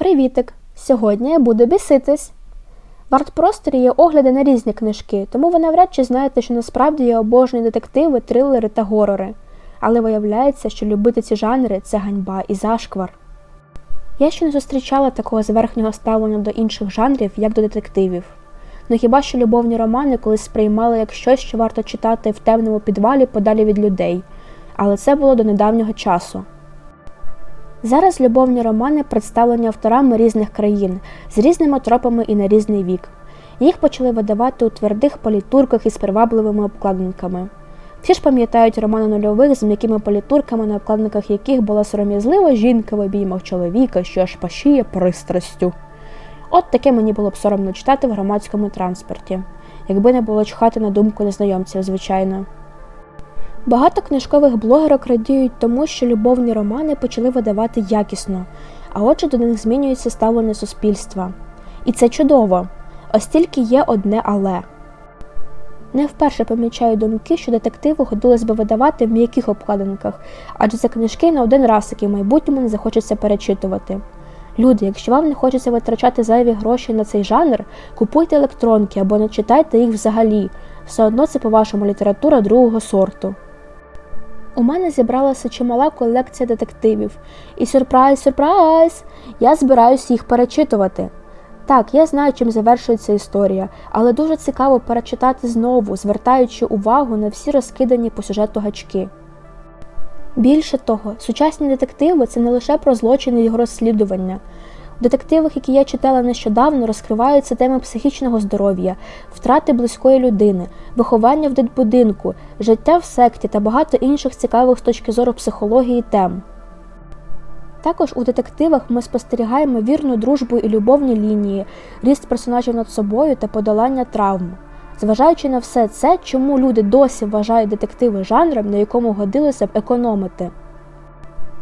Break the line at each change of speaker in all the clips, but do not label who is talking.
Привітик! Сьогодні я буду біситись. В артпросторі є огляди на різні книжки, тому ви навряд чи знаєте, що насправді я обожнюю детективи, трилери та горори. Але виявляється, що любити ці жанри це ганьба і зашквар. Я ще не зустрічала такого зверхнього ставлення до інших жанрів, як до детективів. Ну хіба що любовні романи колись сприймали як щось, що варто читати в темному підвалі подалі від людей, але це було до недавнього часу. Зараз любовні романи представлені авторами різних країн з різними тропами і на різний вік. Їх почали видавати у твердих політурках із привабливими обкладинками. Всі ж пам'ятають романи нульових з м'якими політурками, на обкладинках яких була сором'язлива жінка в обіймах чоловіка, що аж пашіє пристрастю. От таке мені було б соромно читати в громадському транспорті, якби не було чхати на думку незнайомців, звичайно. Багато книжкових блогерок радіють тому, що любовні романи почали видавати якісно, а отже до них змінюється ставлення суспільства. І це чудово, ось тільки є одне але. Не вперше помічаю думки, що детективи годилось би видавати в м'яких обкладинках, адже це книжки на один раз, які в майбутньому не захочеться перечитувати. Люди, якщо вам не хочеться витрачати зайві гроші на цей жанр, купуйте електронки або не читайте їх взагалі. Все одно це, по-вашому, література другого сорту. У мене зібралася чимала колекція детективів. І сюрприз, сюрприз! Я збираюся їх перечитувати. Так, я знаю, чим завершується історія, але дуже цікаво перечитати знову, звертаючи увагу на всі розкидані по сюжету гачки. Більше того, сучасні детективи це не лише про злочини його розслідування. Детективах, які я читала нещодавно, розкриваються теми психічного здоров'я, втрати близької людини, виховання в дитбудинку, життя в секті та багато інших цікавих з точки зору психології тем. Також у детективах ми спостерігаємо вірну дружбу і любовні лінії, ріст персонажів над собою та подолання травм. Зважаючи на все це, чому люди досі вважають детективи жанром, на якому годилося б економити.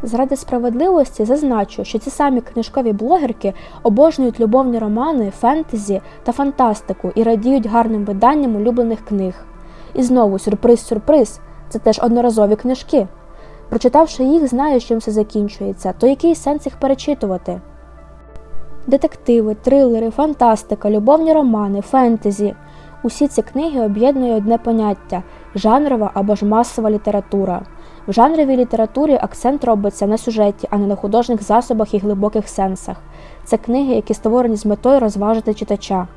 Заради справедливості зазначу, що ці самі книжкові блогерки обожнюють любовні романи, фентезі та фантастику і радіють гарним виданням улюблених книг. І знову сюрприз-сюрприз це теж одноразові книжки. Прочитавши їх, знаю, чим все закінчується, то який сенс їх перечитувати? Детективи, трилери, фантастика, любовні романи, фентезі. Усі ці книги об'єднує одне поняття жанрова або ж масова література. В жанровій літературі акцент робиться на сюжеті, а не на художніх засобах і глибоких сенсах. Це книги, які створені з метою розважити читача.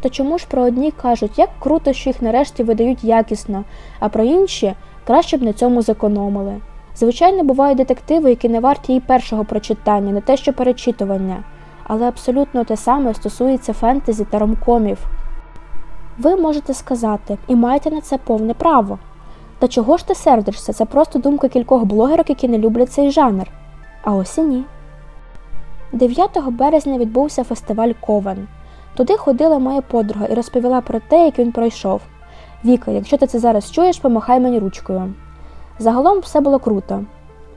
То чому ж про одні кажуть, як круто, що їх нарешті видають якісно, а про інші краще б на цьому зекономили. Звичайно, бувають детективи, які не варті і першого прочитання, не те що перечитування, але абсолютно те саме стосується фентезі та ромкомів. Ви можете сказати і маєте на це повне право. Та чого ж ти сердишся? Це просто думка кількох блогерок, які не люблять цей жанр. А ось і ні. 9 березня відбувся фестиваль Ковен. Туди ходила моя подруга і розповіла про те, як він пройшов. Віка, якщо ти це зараз чуєш, помахай мені ручкою. Загалом все було круто.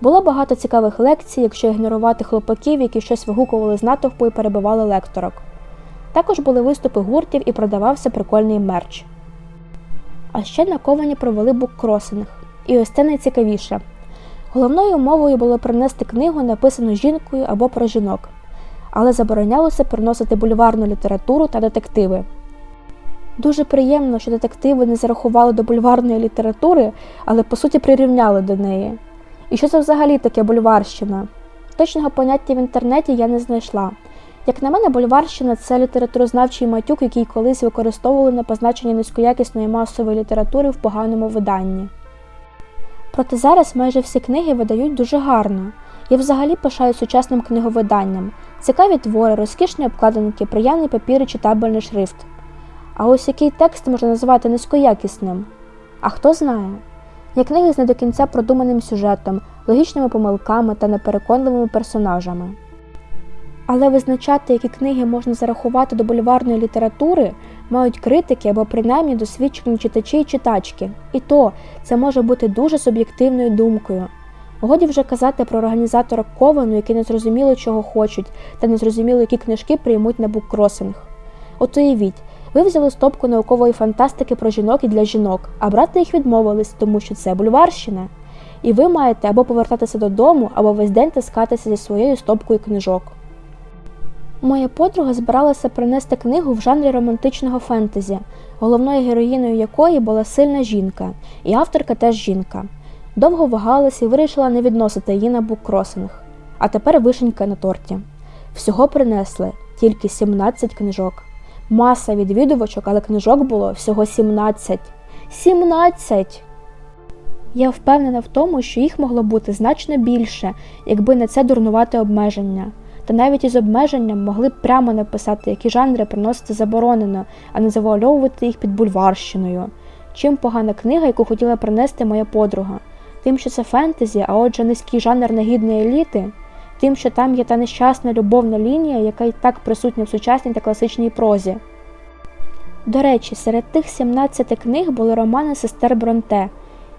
Було багато цікавих лекцій, якщо ігнорувати хлопаків, які щось вигукували з натовпу і перебивали лекторок. Також були виступи гуртів і продавався прикольний мерч. А ще на ковані провели буккросинг. І ось це найцікавіше. Головною умовою було принести книгу, написану жінкою або про жінок, але заборонялося приносити бульварну літературу та детективи. Дуже приємно, що детективи не зарахували до бульварної літератури, але по суті прирівняли до неї. І що це взагалі таке бульварщина? Точного поняття в інтернеті я не знайшла. Як на мене, бульварщина це літературознавчий матюк, який колись використовували на позначення низькоякісної масової літератури в поганому виданні. Проте зараз майже всі книги видають дуже гарно. Я взагалі пишаю сучасним книговиданням, цікаві твори, розкішні обкладинки, приємний папір і читабельний шрифт. А ось який текст можна назвати низькоякісним? А хто знає? Є книги з не до кінця продуманим сюжетом, логічними помилками та непереконливими персонажами. Але визначати, які книги можна зарахувати до бульварної літератури, мають критики або принаймні досвідчені читачі і читачки. І то це може бути дуже суб'єктивною думкою. Годі вже казати про організатора ковану, які не зрозуміли, чого хочуть, та не зрозуміли, які книжки приймуть на буккросинг. От уявіть, ви взяли стопку наукової фантастики про жінок і для жінок, а брати їх відмовились, тому що це бульварщина. І ви маєте або повертатися додому, або весь день таскатися зі своєю стопкою книжок. Моя подруга збиралася принести книгу в жанрі романтичного фентезі, головною героїною якої була сильна жінка, і авторка теж жінка. Довго вагалася і вирішила не відносити її на буккросинг. А тепер вишенька на торті. Всього принесли тільки 17 книжок. Маса відвідувачок, але книжок було всього 17. 17! Я впевнена в тому, що їх могло бути значно більше, якби не це дурнувате обмеження. Та навіть із обмеженням могли б прямо написати, які жанри приносити заборонено, а не завуальовувати їх під бульварщиною. Чим погана книга, яку хотіла принести моя подруга? Тим, що це фентезі, а отже низький жанр негідної еліти, тим, що там є та нещасна любовна лінія, яка й так присутня в сучасній та класичній прозі. До речі, серед тих 17 книг були романи сестер Бронте,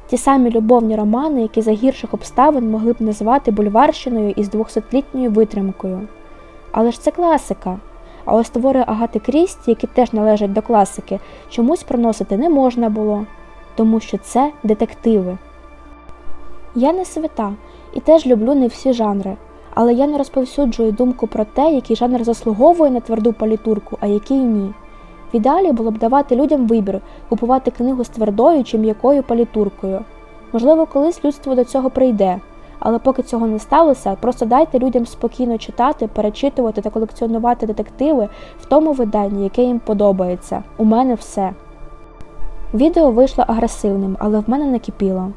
ті самі любовні романи, які за гірших обставин могли б назвати бульварщиною із 200-літньою витримкою. Але ж це класика. А ось твори Агати Крісті, які теж належать до класики, чомусь проносити не можна було, тому що це детективи. Я не свята і теж люблю не всі жанри, але я не розповсюджую думку про те, який жанр заслуговує на тверду палітурку, а який ні. Ідеалі було б давати людям вибір, купувати книгу з твердою чи м'якою палітуркою. Можливо, колись людство до цього прийде, але поки цього не сталося, просто дайте людям спокійно читати, перечитувати та колекціонувати детективи в тому виданні, яке їм подобається. У мене все. Відео вийшло агресивним, але в мене накипіло.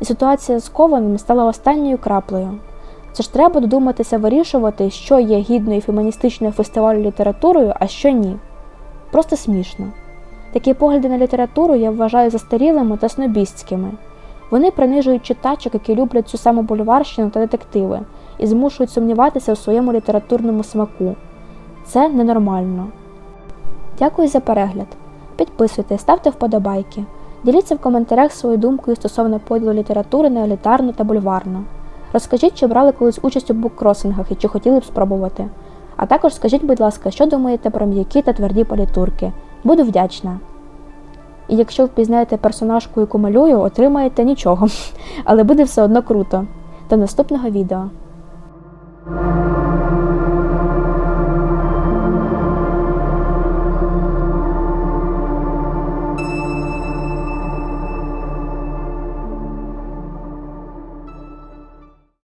І ситуація з кованим стала останньою краплею. Це ж треба додуматися вирішувати, що є гідною феміністичною фестивалю літературою, а що ні. Просто смішно. Такі погляди на літературу я вважаю застарілими та снобістськими. Вони принижують читачок, які люблять цю саму бульварщину та детективи, і змушують сумніватися у своєму літературному смаку. Це ненормально. Дякую за перегляд. Підписуйтесь, ставте вподобайки. Діліться в коментарях своєю думкою стосовно поділу літератури на елітарну та бульварну. Розкажіть, чи брали колись участь у буккросингах і чи хотіли б спробувати. А також скажіть, будь ласка, що думаєте про м'які та тверді політурки. Буду вдячна. І якщо впізнаєте персонажку, яку малюю, отримаєте нічого, але буде все одно круто. До наступного відео.